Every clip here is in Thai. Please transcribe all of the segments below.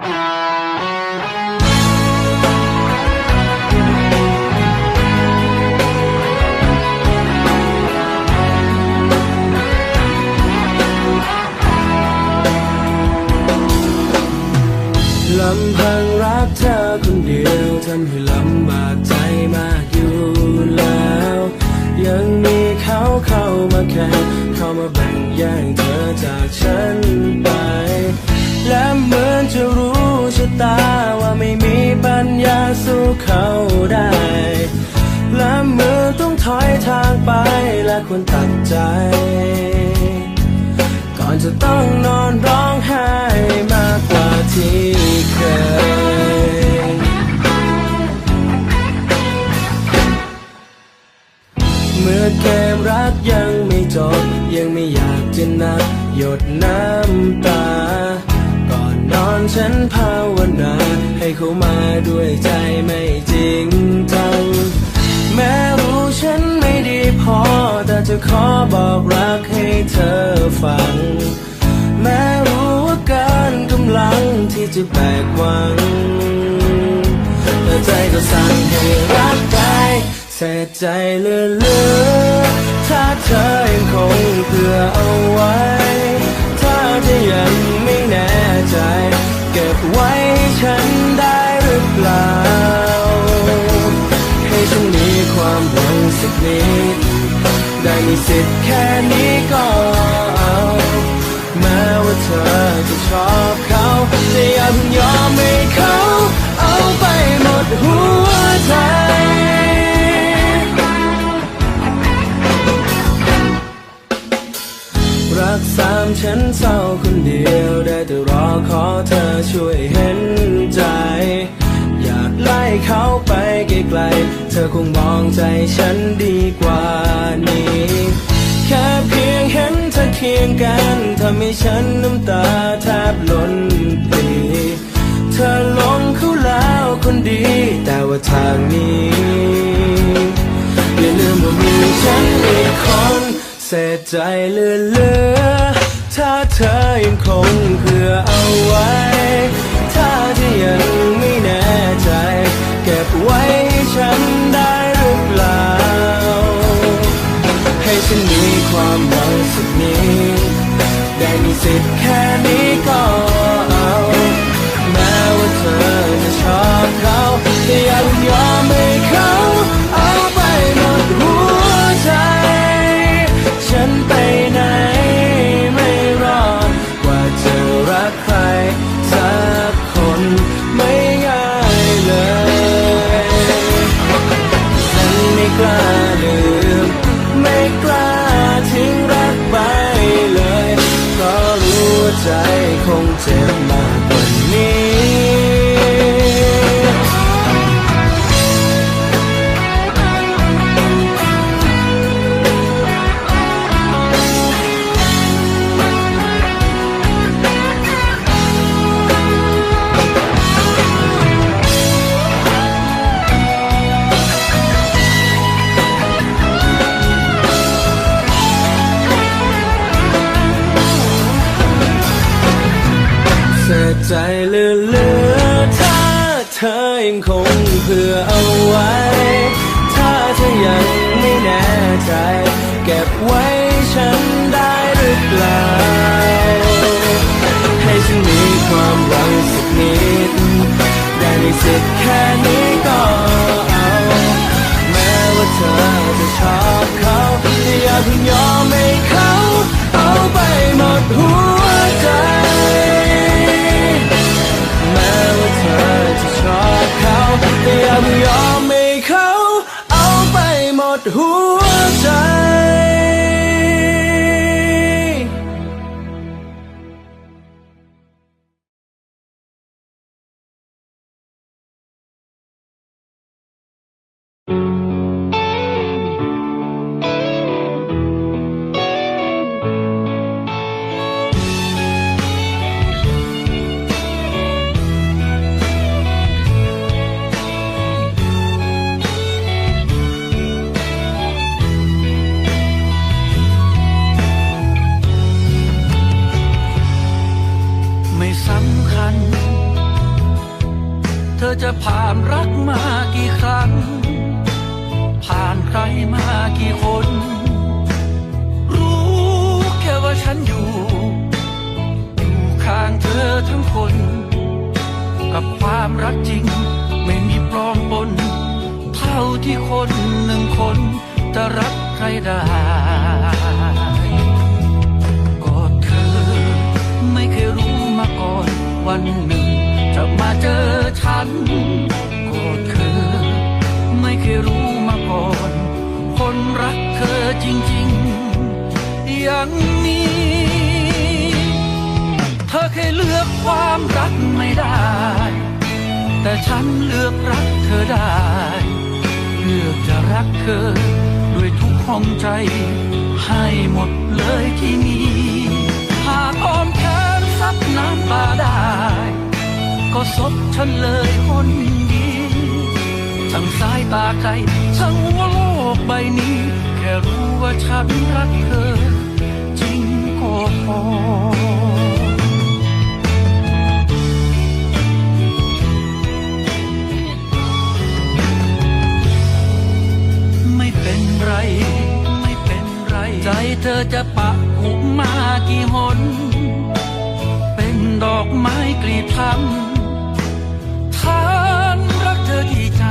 ล จะต้องนอนร้องไห้มากกว่าที่เคย เมื่อเกมรักยังไม่จบ ยังไม่อยากจะนับหยดน้ำตา ก่อนนอนฉันภาวนา ให้เขามาด้วยใจไม่จริงจัง แม้รู้ฉันไม่ดีพอ แต่จะขอบอกรักให้เธอ ฟังแม้รู้ว่ากินกำลังที่จะแบกหวังแต่ใจก็สั่งให้รักไปเสียใจเหลือถ้าเธอยังคงเผื่อเอาไว้ ถ้าเธอยังไม่แน่ใจ เก็บไว้ให้ฉันได้หรือเปล่า ให้ฉันมีความหวังสักนิด ได้มีสิทธิ์แค่นี้ก็เอาแม้ว่า เธอจะชอบเขาแต่อย่าเพิ่งยอมให้เขาเอาไปหมดหัวใจรักสามฉันเศร้าคนเดียวได้แต่รอขอเธอช่วยเห็นใจ อยากไล่เขาไปไกลๆเธอคงมองใจฉันดีกว่านี้ แค่เพียงเห็นเธอเคียงกันทำให้ฉันน้ำตาแทบล้นปีเธอหลงเขาแล้วคนดี แต่ว่าทางนี้อย่าลืมว่ามีฉันอีกคนเสียใจเหลือๆถ้าเธอยังคงเผื่อเอาไว้ ถ้าเธอยังไม่แน่ใจ เก็บไว้ให้ฉันได้ ฉันมีความหวังสักนี้ได้มีสิทธิ์แค่นี้ก็เอาแม้ว่าเธอจะชอบเขาแต่อย่าเพิ่งยอมไม่ ทั้งคน กับความรักจริง ไม่มีปลอมปน เท่าที่คนหนึ่งคนจะรักใครได้ก็เธอไม่เคยรู้มาก่อนวันหนึ่ง จะมาเจอฉันก็เธอไม่เคยรู้มาก่อน คนรักเธอจริง ๆ อย่างนี้ ธอเคยเลือกความรักไม่ได้ แต่ฉันเลือกรักเธอได้ เลือกจะรักเธอด้วยทุกห้องใจ ให้หมดเลยที่มีหากอ้อมแขนซับน้ำตาได้ ก็ซบฉันเลยคนดีทั้งสายตาใครทั้งหัวโลกใบนี้ แค่รู้ว่าฉันรักเธอ จริงก็พอ เป็นไร ไม่เป็นไร ใจเธอจะปะหุบมากี่หน เป็นดอกไม้กลีบทำทานรักเธอที่ใจ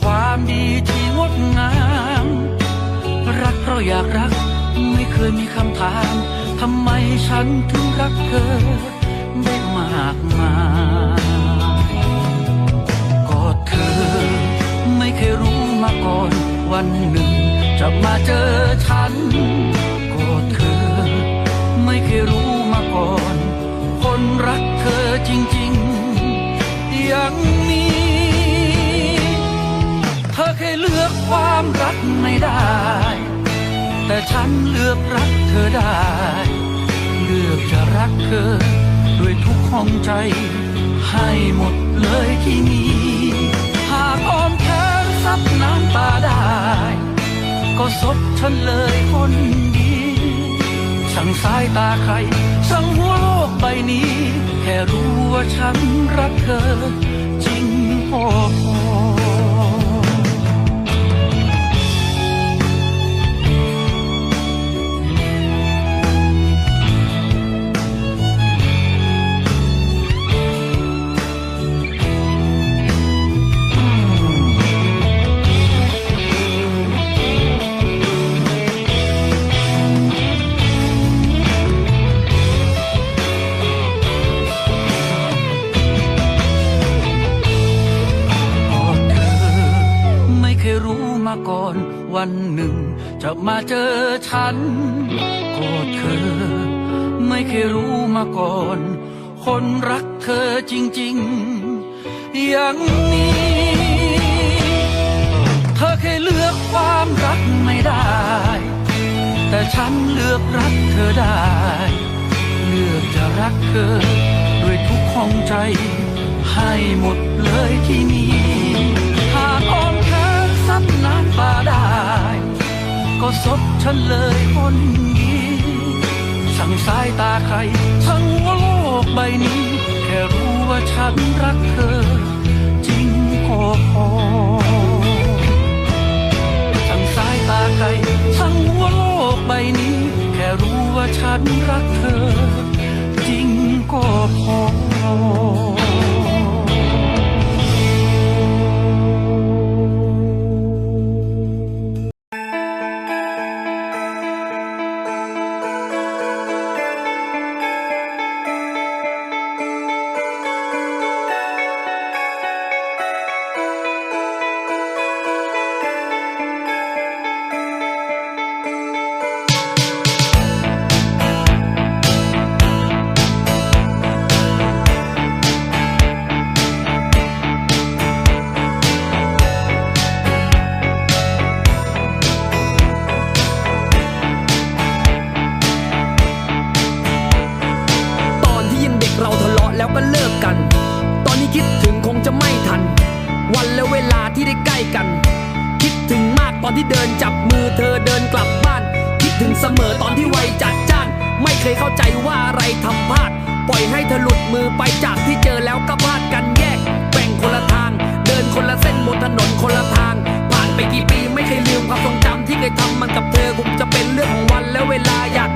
ความดีที่งดงาม รักเพราะอยากรัก ไม่เคยมีคำถามทำไมฉันถึงรักเธอได้มากมายก็เธอไม่เคยรู้ มาก่อนวันหนึ่ง จะมาเจอฉันก็เธอ ไม่เคยรู้มาก่อน คนรักเธอจริงๆ อย่างนี้ เธอเคยเลือกความรักไม่ได้ แต่ฉันเลือกรักเธอได้ เลือกจะรักเธอ ด้วยทุกห้องใจ ให้หมดเลยที่มี รับน้ำตาได้ ก็ซบฉันเลยคนดีช่างสายตาใครช่างหัวโลกใบนี้ แค่รู้ว่าฉันรักเธอ จริงพอ จะมาเจอฉันก็เธอ ไม่เคยรู้มาก่อน คนรักเธอจริง ๆ อย่างนี้ เธอเคยเลือกความรักไม่ได้ แต่ฉันเลือกรักเธอได้ เลือกจะรักเธอด้วยทุกห้องใจ ให้หมดเลยที่มี ก็ซบฉันเลยคนดีช่งสายตาใครช่างหัวโลกใบนี้ แค่รู้ว่าฉันรักเธอ จริงก็พอช่งสายตาใครช่างหัวโลกใบนี้ แค่รู้ว่าฉันรักเธอ จริงก็พอ ให้เธอหลุดมือไปจากที่เจอแล้วก็พลาดกันแยกแบ่งคนละทาง เดินคนละเส้นบนถนนคนละทาง ผ่านไปกี่ปีไม่เคยลืมความทรงจำที่เคยทำมันกับเธอคงจะเป็นเรื่องของวันและเวลาอยาก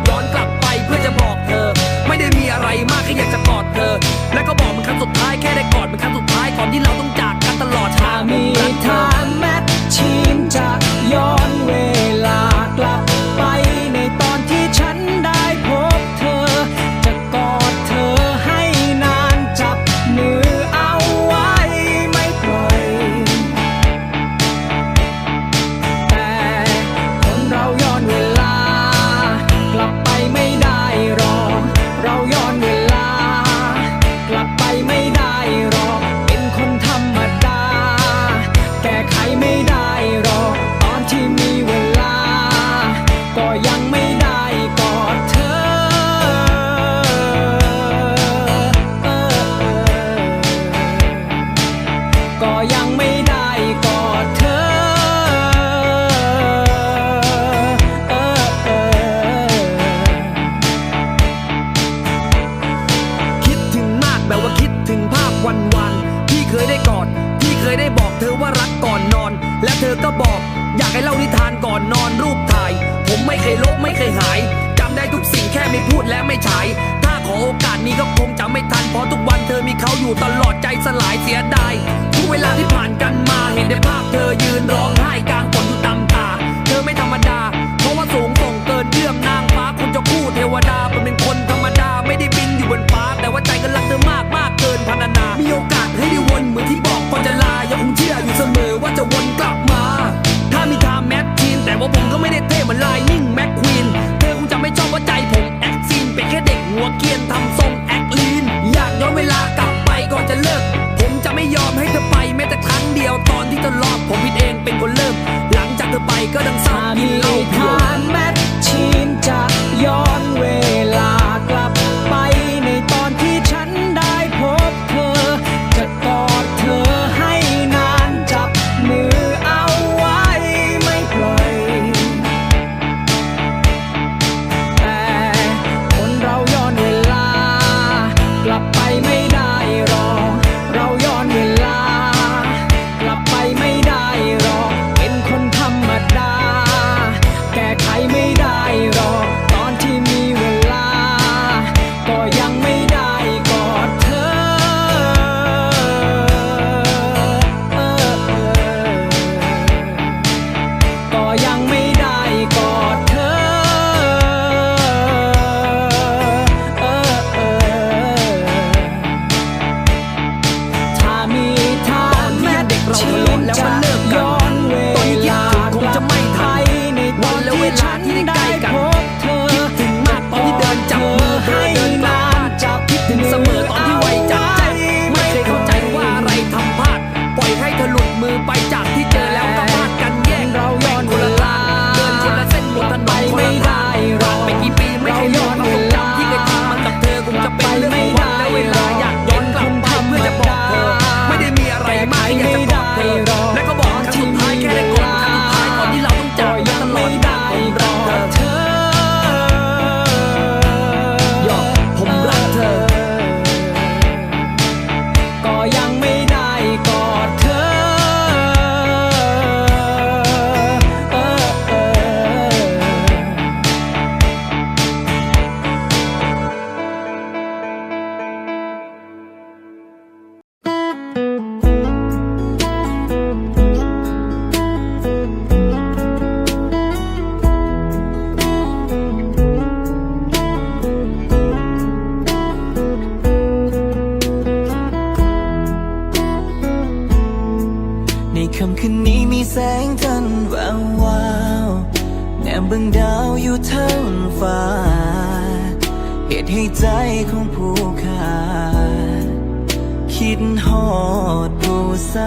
ก็ยังไม่ได้กอดเธอคิดถึงมากแบบว่าคิดถึงภาพวันวันที่เคยได้กอดที่เคยได้บอกเธอว่ารักก่อนนอน และเธอก็บอกอยากให้เล่านิทานก่อนนอนรูปถ่าย ผมไม่เคยลบไม่เคยหายจำได้ทุกสิ่งแค่ไม่พูดและไม่ใช้ ขอโอกาสนี้ก็คงจะไม่ทัน เพราะทุกวันเธอมีเขาอยู่ตลอดใจสลายเสียดายทุกเวลาที่ผ่านกันมาเห็นได้ภาพเธอยืนร้องไห้กลาง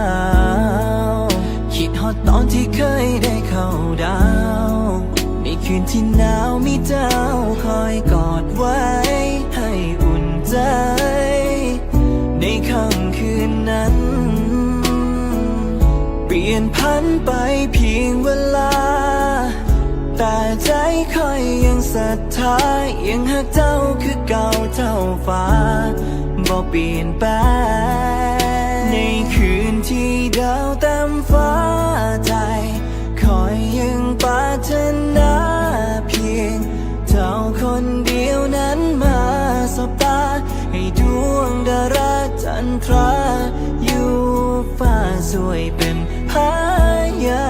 าว คิดฮอดตอนที่เคยได้เข้าดาว ในคืนที่หนาวมีเจ้าคอยกอดไว้ ให้อุ่นใจ ในค่ำคืนนั้น เปลี่ยนพันไปเพียงเวลา แต่ใจคอยยังศรัทธายังหากเจ้าคือเก่าเท่าฟ้าบ่เปลี่ยนแปลง ดาวเต็มฟ้าใจ คอยยังปารถนาเพียง เจ้าคนเดียวนั้นมาสบตา ให้ดวงดาราจันทราอยู่ฟ้าสวยเป็นพายา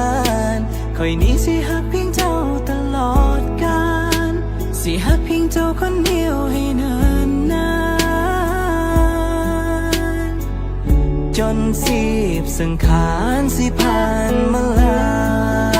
นคอยนี้สิหักเพียงเจ้าตลอดกาลสิหักเพียงเจ้าคนเดียวให้ จนสีบสังขารสิผ่านมาลา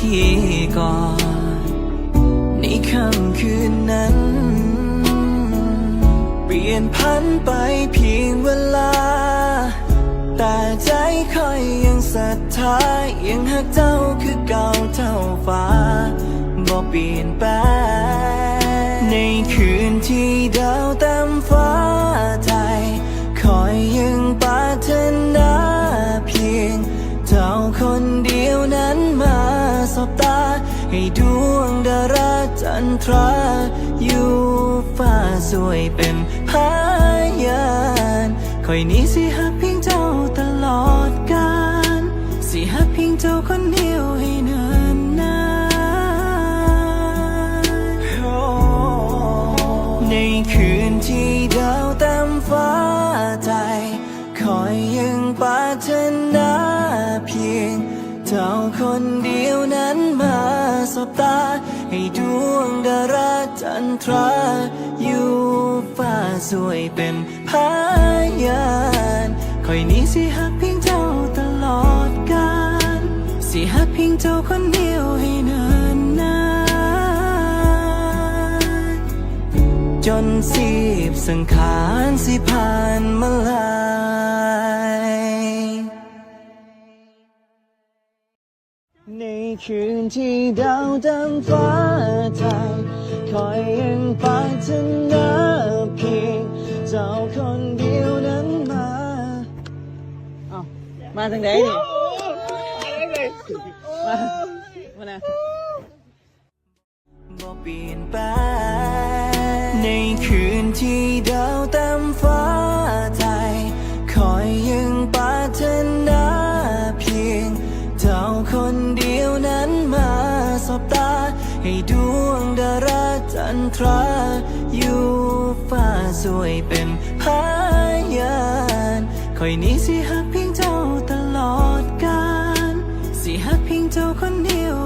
ที่ก่อนในค่ำคืนนั้น เปลี่ยนพันไปเพียงเวลา แต่ใจคอยยังศรัทธายังหักเจ้าคือเก่าเท่าฟ้าบ่เปลี่ยนแปลงในคืนที่ดาวเต็มฟ้า นทราอยู่ฟ้าสวยเป็นพยานคอยนี้สิหักเพียงเจ้าตลอดกาลสิหักเพียงเจ้าคนเดียวให้เนินนานในคืนที่ดาวเต็มฟ้าใจคอยยังปรารถนาเพียง เจ้าคนเดียวนั้นมาสบตา ให้ดวงดาราจันทราอยู่ฟ้าสวยเป็นพยานคอยนี้สิหักเพียงเจ้าตลอดกาลสิหักเพียงเจ้าคนเดียวให้เนินนานจนสีบสังขารสิผ่านมาลา คืนที่ดาวดำฟ้าไทยคอยยังปรารถนาเพียงเจ้าคนเดียวนั้นมามาทางไหนนี่มามานะบ่เปลี่ยนแปในคืนที่ ทราอยู่ฟ้าสวยเป็นพยานคอยนี้สิหักเพียงเจ้าตลอดกาลสิหักเพียงเจ้าคนเดียว